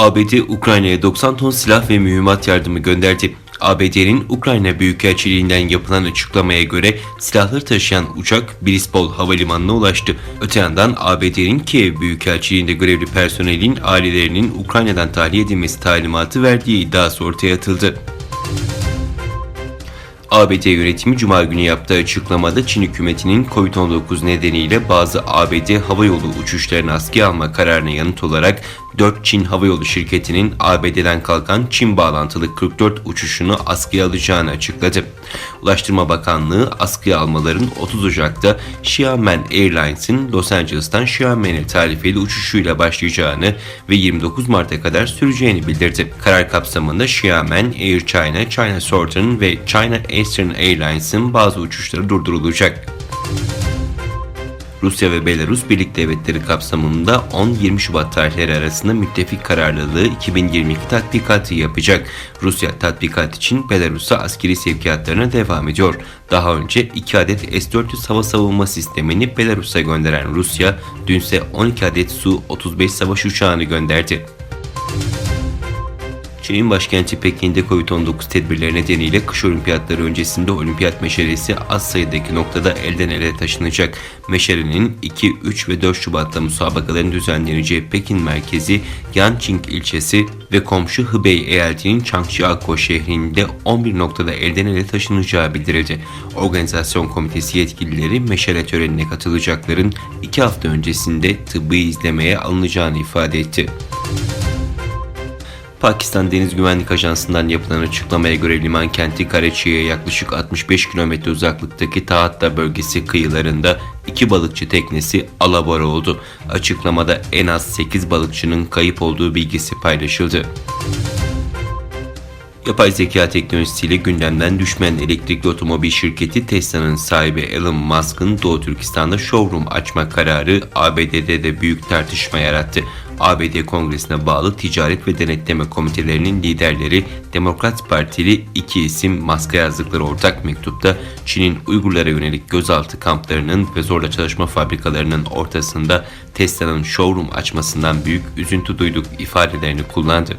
ABD Ukrayna'ya 90 ton silah ve mühimmat yardımı gönderdi. ABD'nin Ukrayna Büyükelçiliğinden yapılan açıklamaya göre silahları taşıyan uçak Brispol Havalimanı'na ulaştı. Öte yandan ABD'nin Kiev Büyükelçiliğinde görevli personelin ailelerinin Ukrayna'dan tahliye edilmesi talimatı verdiği iddiası ortaya atıldı. ABD yönetimi Cuma günü yaptığı açıklamada Çin hükümetinin Covid-19 nedeniyle bazı ABD havayolu uçuşlarını askıya alma kararına yanıt olarak 4 Çin havayolu şirketinin ABD'den kalkan Çin bağlantılı 44 uçuşunu askıya alacağını açıkladı. Ulaştırma Bakanlığı askıya almaların 30 Ocak'ta Xiamen Airlines'in Los Angeles'tan Xiamen'e tarifeli uçuşuyla başlayacağını ve 29 Mart'a kadar süreceğini bildirdi. Karar kapsamında Xiamen, Air China, China Southern ve China Eastern Airlines'ın bazı uçuşları durdurulacak. Rusya ve Belarus Birlik Devletleri kapsamında 10-20 Şubat tarihleri arasında müttefik kararlılığı 2022 tatbikatı yapacak. Rusya tatbikat için Belarus'a askeri sevkiyatlarına devam ediyor. Daha önce 2 adet S-400 hava savunma sistemini Belarus'a gönderen Rusya, dünse 12 adet Su-35 savaş uçağını gönderdi. Çin'in başkenti Pekin'de Covid-19 tedbirleri nedeniyle kış olimpiyatları öncesinde olimpiyat meşalesi az sayıdaki noktada elden ele taşınacak. Meşalenin 2, 3 ve 4 Şubat'ta müsabakaların düzenleneceği Pekin merkezi Yanqing ilçesi ve komşu Hubei eyaletinin Changjiakou şehrinde 11 noktada elden ele taşınacağı bildirildi. Organizasyon komitesi yetkilileri meşale törenine katılacakların 2 hafta öncesinde tıbbi izlemeye alınacağını ifade etti. Pakistan Deniz Güvenlik Ajansı'ndan yapılan açıklamaya göre liman kenti Karachi'ye yaklaşık 65 kilometre uzaklıktaki Tahatta bölgesi kıyılarında iki balıkçı teknesi alabora oldu. Açıklamada en az 8 balıkçının kayıp olduğu bilgisi paylaşıldı. Yapay zeka teknolojisiyle gündemden düşmeyen elektrikli otomobil şirketi Tesla'nın sahibi Elon Musk'ın Doğu Türkistan'da showroom açma kararı ABD'de de büyük tartışma yarattı. ABD Kongresi'ne bağlı ticaret ve denetleme komitelerinin liderleri Demokrat Partili iki isim Musk'a yazdıkları ortak mektupta Çin'in Uygurlara yönelik gözaltı kamplarının ve zorla çalışma fabrikalarının ortasında Tesla'nın showroom açmasından büyük üzüntü duyduk ifadelerini kullandı.